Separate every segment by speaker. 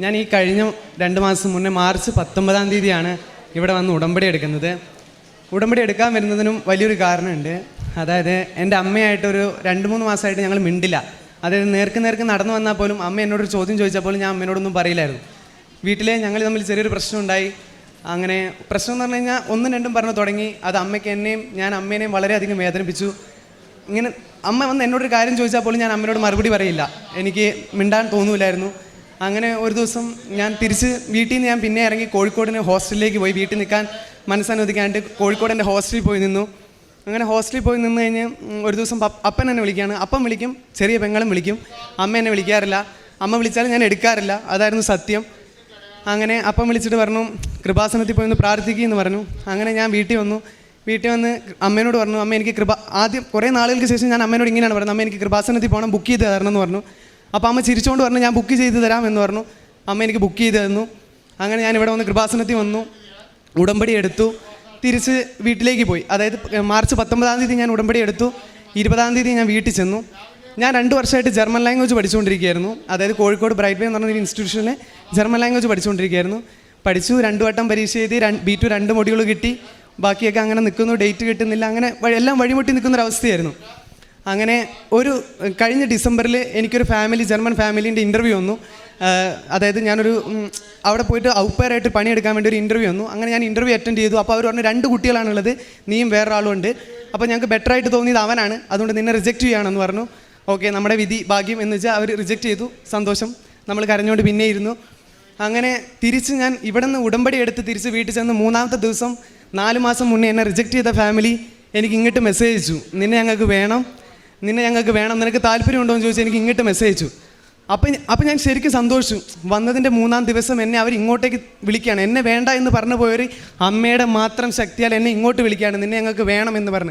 Speaker 1: ഞാൻ ഈ കഴിഞ്ഞ രണ്ട് മാസം മുന്നേ മാർച്ച് പത്തൊമ്പതാം തീയതിയാണ് ഇവിടെ വന്ന് ഉടമ്പടി എടുക്കുന്നത്. ഉടമ്പടി എടുക്കാൻ വരുന്നതിനും വലിയൊരു കാരണമുണ്ട്. അതായത് എന്റെ അമ്മയായിട്ടൊരു രണ്ട് മൂന്ന് മാസമായിട്ട് ഞങ്ങൾ മിണ്ടില്ല. അതായത് നേർക്ക് നേർക്ക് നടന്നു വന്നാൽ പോലും അമ്മ എന്നോടൊരു ചോദ്യം ചോദിച്ചാൽ പോലും ഞാൻ അമ്മയോടൊന്നും പറയില്ലായിരുന്നു. വീട്ടിലെ ഞങ്ങൾ തമ്മിൽ ചെറിയൊരു പ്രശ്നം ഉണ്ടായി. അങ്ങനെ പ്രശ്നം എന്ന് പറഞ്ഞു കഴിഞ്ഞാൽ ഒന്നും രണ്ടും പറഞ്ഞു തുടങ്ങി. അത് അമ്മയ്ക്ക് എന്നെയും ഞാൻ അമ്മേനെയും വളരെയധികം വേദനിപ്പിച്ചു. ഇങ്ങനെ അമ്മ വന്ന് എന്നോടൊരു കാര്യം ചോദിച്ചാൽ പോലും ഞാൻ അമ്മയോട് മറുപടി പറയില്ല. എനിക്ക് മിണ്ടാൻ തോന്നൂലായിരുന്നു. അങ്ങനെ ഒരു ദിവസം ഞാൻ തിരിച്ച് വീട്ടിൽ നിന്ന് ഞാൻ പിന്നെ ഇറങ്ങി കോഴിക്കോടിന് ഹോസ്റ്റലിലേക്ക് പോയി. വീട്ടിൽ നിൽക്കാൻ മനസ്സനുവദിക്കാണ്ട് കോഴിക്കോട് എന്റെ ഹോസ്റ്റലിൽ പോയി നിന്നു. അങ്ങനെ ഹോസ്റ്റലിൽ പോയി നിന്ന് കഴിഞ്ഞ് ഒരു ദിവസം അപ്പൻ എന്നെ വിളിക്കുകയാണ്. അപ്പം വിളിക്കും ചെറിയ പെങ്ങളും വിളിക്കും. അമ്മ എന്നെ വിളിക്കാറില്ല. അമ്മ വിളിച്ചാലും ഞാൻ എടുക്കാറില്ല. അതായിരുന്നു സത്യം. അങ്ങനെ അപ്പം വിളിച്ചിട്ട് പറഞ്ഞു കൃപാസനത്തിൽ പോയി ഒന്ന് പ്രാർത്ഥിക്കുമെന്ന് പറഞ്ഞു. അങ്ങനെ ഞാൻ വീട്ടിൽ വന്നു. വീട്ടിൽ വന്ന് അമ്മേനോട് പറഞ്ഞു അമ്മ എനിക്ക് കൃപ ആദ്യം കുറേ നാളുകൾക്ക് ശേഷം ഞാൻ അമ്മേനോട് ഇങ്ങനെയാണ് പറഞ്ഞത്. അമ്മ എനിക്ക് കൃപാസനത്തിൽ പോകണം ബുക്ക് ചെയ്ത് തരണം എന്ന് പറഞ്ഞു. അപ്പോൾ അമ്മ ചിരിച്ചുകൊണ്ട് പറഞ്ഞു ഞാൻ ബുക്ക് ചെയ്ത് തരാം എന്ന് പറഞ്ഞു. അമ്മ എനിക്ക് ബുക്ക് ചെയ്ത് തന്നു. അങ്ങനെ ഞാൻ ഇവിടെ വന്ന് കൃപാസനത്തിൽ വന്നു. ഉടമ്പടി എടുത്തു. തിരിച്ച് വീട്ടിലേക്ക് പോയി. അതായത് മാർച്ച് പത്തൊമ്പതാം തീയതി ഞാൻ ഉടമ്പടി എടുത്തു. ഇരുപതാം തീയതി ഞാൻ വീട്ടിൽ ചെന്നു. ഞാൻ രണ്ട് വർഷമായിട്ട് ജർമ്മൻ ലാംഗ്വേജ് പഠിച്ചുകൊണ്ടിരിക്കുകയായിരുന്നു. അതായത് കോഴിക്കോട് ബ്രൈറ്റ് എന്ന് പറഞ്ഞ ഒരു ഇൻസ്റ്റിറ്റ്യൂഷനിൽ ജർമ്മൻ ലാംഗ്വേജ് പഠിച്ചുകൊണ്ടിരിക്കുകയായിരുന്നു. പഠിച്ചു രണ്ട് വട്ടം പരീക്ഷ എഴുതി ബി ടു രണ്ട് മൊഡ്യൂൾ കിട്ടി. ബാക്കിയൊക്കെ അങ്ങനെ നിൽക്കുന്നു ഡേറ്റ് കിട്ടുന്നില്ല അങ്ങനെ എല്ലാം വഴിമുട്ടി നിൽക്കുന്ന ഒരു അവസ്ഥയായിരുന്നു അങ്ങനെ ഒരു കഴിഞ്ഞ ഡിസംബറിൽ എനിക്കൊരു ഫാമിലി ജർമ്മൻ ഫാമിലീന്റെ ഇന്റർവ്യൂ വന്നു. അതായത് ഞാനൊരു അവിടെ പോയിട്ട് ഔപ്പയറായിട്ട് പണിയെടുക്കാൻ വേണ്ടി ഒരു ഇന്റർവ്യൂ വന്നു. അങ്ങനെ ഞാൻ ഇന്റർവ്യൂ അറ്റൻഡ് ചെയ്തു. അപ്പോൾ അവർ പറഞ്ഞു രണ്ട് കുട്ടികളാണുള്ളത് നീയും വേറൊരാളും ഉണ്ട് അപ്പോൾ ഞങ്ങൾക്ക് ബെറ്റർ ആയിട്ട് തോന്നിയത് അവനാണ്. അതുകൊണ്ട് നിന്നെ റിജക്റ്റ് ചെയ്യുകയാണെന്ന് പറഞ്ഞു. ഓക്കെ നമ്മുടെ വിധി ഭാഗ്യം എന്ന് വെച്ചാൽ അവർ റിജക്റ്റ് ചെയ്തു. സന്തോഷം. നമ്മൾ കരഞ്ഞുകൊണ്ട് പിന്നെ ഇരുന്നു. അങ്ങനെ തിരിച്ച് ഞാൻ ഇവിടെ നിന്ന് ഉടമ്പടി എടുത്ത് തിരിച്ച് വീട്ടിൽ ചെന്ന് മൂന്നാമത്തെ ദിവസം നാല് മാസം മുന്നേ എന്നെ റിജക്റ്റ് ചെയ്ത ഫാമിലി എനിക്ക് ഇങ്ങോട്ട് മെസ്സേജ് അയച്ചു. നിന്നെ ഞങ്ങൾക്ക് വേണം. നിന്നെ ഞങ്ങൾക്ക് വേണം നിനക്ക് താല്പര്യമുണ്ടോ എന്ന് ചോദിച്ചാൽ എനിക്ക് ഇങ്ങോട്ട് മെസ്സേജ് അയച്ചു. അപ്പം അപ്പം ഞാൻ ശരിക്കും സന്തോഷിച്ചു. വന്നതിന്റെ മൂന്നാം ദിവസം എന്നെ അവർ ഇങ്ങോട്ടേക്ക് വിളിക്കുകയാണ്. എന്നെ വേണ്ട എന്ന് പറഞ്ഞു പോയൊരു അമ്മയുടെ മാത്രം ശക്തിയാൽ എന്നെ ഇങ്ങോട്ട് വിളിക്കുകയാണ്. നിന്നെ ഞങ്ങൾക്ക് വേണം എന്ന് പറഞ്ഞ്.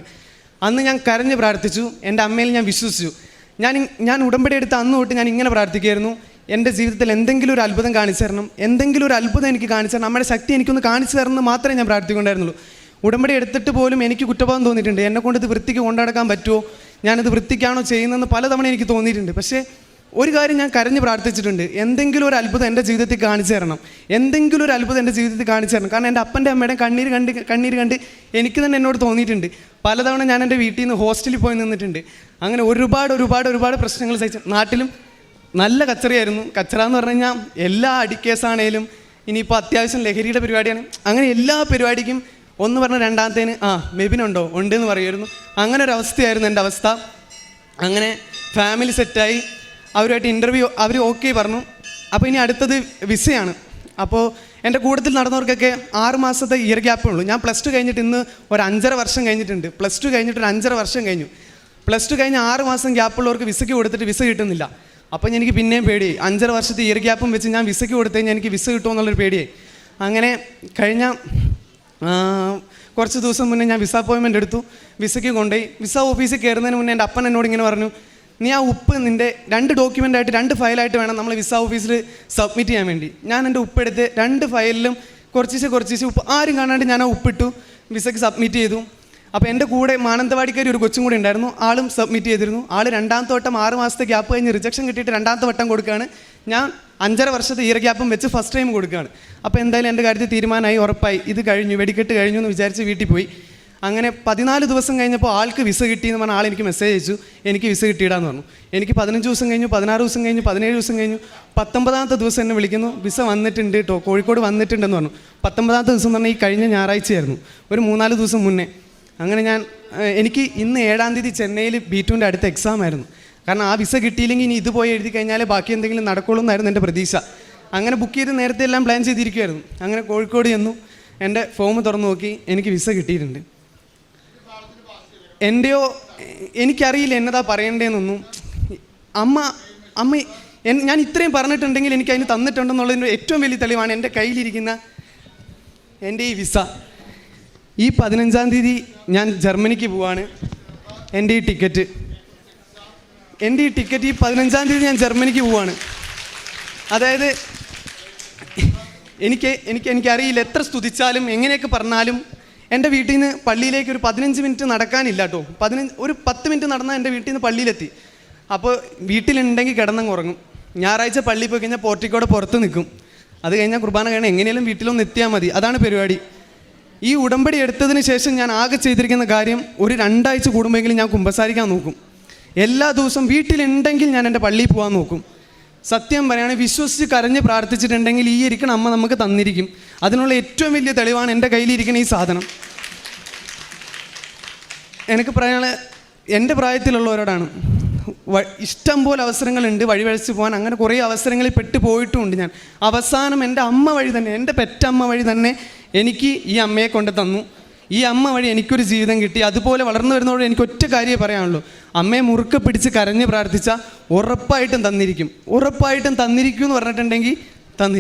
Speaker 1: അന്ന് ഞാൻ കരഞ്ഞ് പ്രാർത്ഥിച്ചു. എന്റെ അമ്മയിൽ ഞാൻ വിശ്വസിച്ചു. ഞാൻ ഞാൻ ഉടമ്പടി എടുത്ത അന്ന് തൊട്ട് ഞാൻ ഇങ്ങനെ പ്രാർത്ഥിക്കുകയായിരുന്നു. എന്റെ ജീവിതത്തിൽ എന്തെങ്കിലും ഒരു അത്ഭുതം കാണിച്ചു തരണം. എന്തെങ്കിലും ഒരു അത്ഭുതം എനിക്ക് കാണിച്ചു തരണം. നമ്മുടെ ശക്തി എനിക്കൊന്ന് കാണിച്ചു തരണം മാത്രമേ ഞാൻ പ്രാർത്ഥിക്കൊണ്ടായിരുന്നുള്ളൂ ഉടമ്പടി എടുത്തിട്ട് പോലും എനിക്ക് കുറ്റബോധം തോന്നിയിട്ടുണ്ട്. എന്നെ കൊണ്ട് ഇത് വൃത്തിക്ക് കൊണ്ടുനടക്കാൻ പറ്റുമോ? ഞാനിത് വൃത്തിക്കാണോ ചെയ്യുന്നതെന്ന് പലതവണ എനിക്ക് തോന്നിയിട്ടുണ്ട്. പക്ഷേ ഒരു കാര്യം ഞാൻ കരഞ്ഞ് പ്രാർത്ഥിച്ചിട്ടുണ്ട്. എന്തെങ്കിലും ഒരു അത്ഭുതം എന്റെ ജീവിതത്തിൽ കാണിച്ചു തരണം. എന്തെങ്കിലും ഒരു അത്ഭുതം എന്റെ ജീവിതത്തിൽ കാണിച്ചു തരണം. കാരണം എന്റെ അപ്പന്റെ അമ്മയുടെ കണ്ണീര് കണ്ട് കണ്ണീര് കണ്ട് എനിക്ക് തന്നെ എന്നോട് തോന്നിയിട്ടുണ്ട്. പലതവണ ഞാൻ എന്റെ വീട്ടിൽ നിന്ന് ഹോസ്റ്റലിൽ പോയി നിന്നിട്ടുണ്ട്. അങ്ങനെ ഒരുപാട് ഒരുപാട് ഒരുപാട് പ്രശ്നങ്ങൾ സഹിച്ചു നാട്ടിലും നല്ല കച്ചറിയായിരുന്നു. കച്ചറ എന്ന് പറഞ്ഞു കഴിഞ്ഞാൽ എല്ലാ അടിക്കേസാണേലും ഇനിയിപ്പോൾ അത്യാവശ്യം ലഹരിയുടെ പരിപാടിയാണ്. അങ്ങനെ എല്ലാ പരിപാടിക്കും ഒന്ന് പറഞ്ഞ രണ്ടാമത്തേന് ആ മെബിനുണ്ടോ? ഉണ്ട് എന്ന് പറയുമായിരുന്നു. അങ്ങനെ ഒരു അവസ്ഥയായിരുന്നു എന്റെ അവസ്ഥ. അങ്ങനെ ഫാമിലി സെറ്റായി അവരുമായിട്ട് ഇന്റർവ്യൂ അവർ ഓക്കെ പറഞ്ഞു. അപ്പോൾ ഇനി അടുത്തത് വിസയാണ്. അപ്പോൾ എന്റെ കൂട്ടത്തിൽ നടന്നവർക്കൊക്കെ ആറ് മാസത്തെ ഇയർ ഗ്യാപ്പേ ഉള്ളൂ. ഞാൻ പ്ലസ് ടു കഴിഞ്ഞിട്ട് ഇന്ന് ഒരു അഞ്ചര വർഷം കഴിഞ്ഞിട്ടുണ്ട്. പ്ലസ് ടു കഴിഞ്ഞിട്ട് ഒരു അഞ്ചര വർഷം കഴിഞ്ഞു. പ്ലസ് ടു കഴിഞ്ഞ് ആറ് മാസം ഗ്യാപ്പുള്ളവർക്ക് വിസയ്ക്ക് കൊടുത്തിട്ട് വിസ കിട്ടുന്നില്ല. അപ്പം എനിക്ക് പിന്നെയും പേടി അഞ്ചര വർഷത്തെ ഇയർ ഗ്യാപ്പും വെച്ച് ഞാൻ വിസയ്ക്ക് കൊടുത്തു കഴിഞ്ഞാൽ എനിക്ക് വിസ കിട്ടുമോ എന്നുള്ളൊരു പേടിയായി. അങ്ങനെ കഴിഞ്ഞ കുറച്ച് ദിവസം മുന്നേ ഞാൻ വിസ അപ്പോയിൻമെന്റ് എടുത്തു. വിസയ്ക്ക് കൊണ്ടുപോയി. വിസ ഓഫീസിൽ കയറുന്നതിന് മുന്നേ എന്റെ അപ്പൻ എന്നോട് ഇങ്ങനെ പറഞ്ഞു നീ ആ ഉപ്പ് നിന്റെ രണ്ട് ഡോക്യുമെന്റ് ആയിട്ട് രണ്ട് ഫയലായിട്ട് വേണം നമ്മൾ വിസ ഓഫീസിൽ സബ്മിറ്റ് ചെയ്യാൻ വേണ്ടി. ഞാൻ എന്റെ ഉപ്പ് എടുത്ത് രണ്ട് ഫയലിലും കുറച്ചിച്ച് കുറച്ചിച്ച് ഉപ്പ് ആരും കാണാണ്ട് ഞാൻ ആ ഉപ്പിട്ടു വിസയ്ക്ക് സബ്മിറ്റ് ചെയ്തു. അപ്പോൾ എന്റെ കൂടെ മാനന്തവാടിക്കാരി ഒരു കൊച്ചും കൂടി ഉണ്ടായിരുന്നു. ആളും സബ്മിറ്റ് ചെയ്തിരുന്നു. ആൾ രണ്ടാമത്തെ വട്ടം ആറ് മാസത്തെ ഗ്യാപ്പ് കഴിഞ്ഞ് റിജക്ഷൻ കിട്ടിയിട്ട് രണ്ടാമത്തെ വട്ടം കൊടുക്കുകയാണ്. ഞാൻ അഞ്ചര വർഷത്തെ ഇയർ ഗ്യാപ്പും വെച്ച് ഫസ്റ്റ് ടൈം കൊടുക്കുകയാണ്. അപ്പോൾ എന്തായാലും എന്റെ കാര്യത്തിൽ തീരുമാനമായി ഉറപ്പായി. ഇത് കഴിഞ്ഞു വെടിക്കെട്ട് കഴിഞ്ഞു എന്ന് വിചാരിച്ച് വീട്ടിൽ പോയി. അങ്ങനെ പതിനാല് ദിവസം കഴിഞ്ഞപ്പോൾ ആൾക്ക് വിസ കിട്ടിയെന്ന് പറഞ്ഞ ആൾ എനിക്ക് മെസ്സേജ് അയച്ചു. എനിക്ക് വിസ കിട്ടിയിടാന്ന് പറഞ്ഞു. എനിക്ക് പതിനഞ്ച് ദിവസം കഴിഞ്ഞു പതിനാറ് ദിവസം കഴിഞ്ഞു പതിനേഴ് ദിവസം കഴിഞ്ഞു. പത്തൊമ്പതാമത്തെ ദിവസം എന്നെ വിളിക്കുന്നു. വിസ വന്നിട്ടുണ്ട് കേട്ടോ കോഴിക്കോട് വന്നിട്ടുണ്ടെന്ന് പറഞ്ഞു. പത്തൊമ്പതാമത്തെ ദിവസം എന്ന് പറഞ്ഞാൽ ഈ കഴിഞ്ഞ ഞായറാഴ്ചയായിരുന്നു. ഒരു മൂന്നാൽ ദിവസം മുന്നേ. അങ്ങനെ ഞാൻ എനിക്ക് ഇന്ന് ഏഴാം തീയതി ചെന്നൈയിൽ ബി ടുവിന്റെ അടുത്ത എക്സാം ആയിരുന്നു. കാരണം ആ വിസ കിട്ടിയില്ലെങ്കിൽ ഇനി ഇത് പോയി എഴുതി കഴിഞ്ഞാൽ ബാക്കി എന്തെങ്കിലും നടക്കുള്ളൂ എന്നായിരുന്നു എന്റെ പ്രതീക്ഷ. അങ്ങനെ ബുക്ക് ചെയ്ത് നേരത്തെ എല്ലാം പ്ലാൻ ചെയ്തിരിക്കുമായിരുന്നു അങ്ങനെ കോഴിക്കോട് ചെന്നു. എന്റെ ഫോം തുറന്നു നോക്കി. എനിക്ക് വിസ കിട്ടിയിട്ടുണ്ട്. എന്റെയോ എനിക്കറിയില്ല എന്നതാ പറയണ്ടേന്നൊന്നും അമ്മ അമ്മ ഞാൻ ഇത്രയും പറഞ്ഞിട്ടുണ്ടെങ്കിൽ എനിക്ക് അതിന് തന്നിട്ടുണ്ടെന്നുള്ളതിന്റെ ഏറ്റവും വലിയ തെളിവാണ് എന്റെ കയ്യിലിരിക്കുന്ന എന്റെ ഈ വിസ. ഈ പതിനഞ്ചാം തീയതി ഞാൻ ജർമ്മനിക്ക് പോവാണ്. എന്റെ ഈ ടിക്കറ്റ് എന്റെ ഈ ടിക്കറ്റ് ഈ പതിനഞ്ചാം തീയതി ഞാൻ ജർമ്മനിക്ക് പോവാണ്. അതായത് എനിക്ക് എനിക്ക് എനിക്കറിയില്ല എത്ര സ്തുതിച്ചാലും എങ്ങനെയൊക്കെ പറഞ്ഞാലും എന്റെ വീട്ടിൽ നിന്ന് പള്ളിയിലേക്ക് ഒരു പതിനഞ്ച് മിനിറ്റ് നടക്കാനില്ല കേട്ടോ പതിനഞ്ച് ഒരു പത്ത് മിനിറ്റ് നടന്നാൽ എന്റെ വീട്ടിൽ നിന്ന് പള്ളിയിലെത്തി. അപ്പോൾ വീട്ടിലുണ്ടെങ്കിൽ കിടന്നങ്ങ് ഉറങ്ങും. ഞായറാഴ്ച പള്ളിയിൽ പോയി കഴിഞ്ഞാൽ പോർട്ടിക്കോടെ പുറത്ത് നിൽക്കും. അത് കഴിഞ്ഞാൽ കുർബാന കഴിഞ്ഞാൽ എങ്ങനെയും വീട്ടിലൊന്ന് എത്തിയാൽ മതി. അതാണ് പരിപാടി. ഈ ഉടമ്പടി എടുത്തതിന് ശേഷം ഞാൻ ആകെ ചെയ്തിരിക്കുന്ന കാര്യം ഒരു രണ്ടാഴ്ച കൂടുമ്പോഴെങ്കിലും ഞാൻ കുമ്പസാരിക്കാൻ നോക്കും. എല്ലാ ദിവസവും വീട്ടിലുണ്ടെങ്കിൽ ഞാൻ എന്റെ പള്ളിയിൽ പോകാൻ നോക്കും. സത്യം പറയുകയാണെങ്കിൽ വിശ്വസിച്ച് കരഞ്ഞ് പ്രാർത്ഥിച്ചിട്ടുണ്ടെങ്കിൽ ഈ ഇരിക്കണ അമ്മ നമുക്ക് തന്നിരിക്കും. അതിനുള്ള ഏറ്റവും വലിയ തെളിവാണ് എന്റെ കയ്യിലിരിക്കുന്ന ഈ സാധനം. എനിക്ക് പറയാനുള്ള എന്റെ പ്രായത്തിലുള്ളവരോടാണ് ഇഷ്ടം പോലെ അവസരങ്ങളുണ്ട് വഴിവഴിച്ച് പോകാൻ. അങ്ങനെ കുറേ അവസരങ്ങളിൽ പെട്ട് പോയിട്ടുമുണ്ട് ഞാൻ. അവസാനം എന്റെ അമ്മ വഴി തന്നെ എന്റെ പെറ്റമ്മ വഴി തന്നെ എനിക്ക് ഈ അമ്മയെ കൊണ്ട് തന്നു. ഈ അമ്മ വഴി എനിക്കൊരു ജീവിതം കിട്ടി. അതുപോലെ വളർന്നു വരുന്നതോട് എനിക്ക് ഒറ്റ കാര്യമേ പറയാനുള്ളൂ. അമ്മയെ മുറുക്കെ പിടിച്ച് കരഞ്ഞ് പ്രാർത്ഥിച്ചാൽ ഉറപ്പായിട്ടും തന്നിരിക്കും. ഉറപ്പായിട്ടും തന്നിരിക്കും എന്ന് പറഞ്ഞിട്ടുണ്ടെങ്കിൽ തന്നി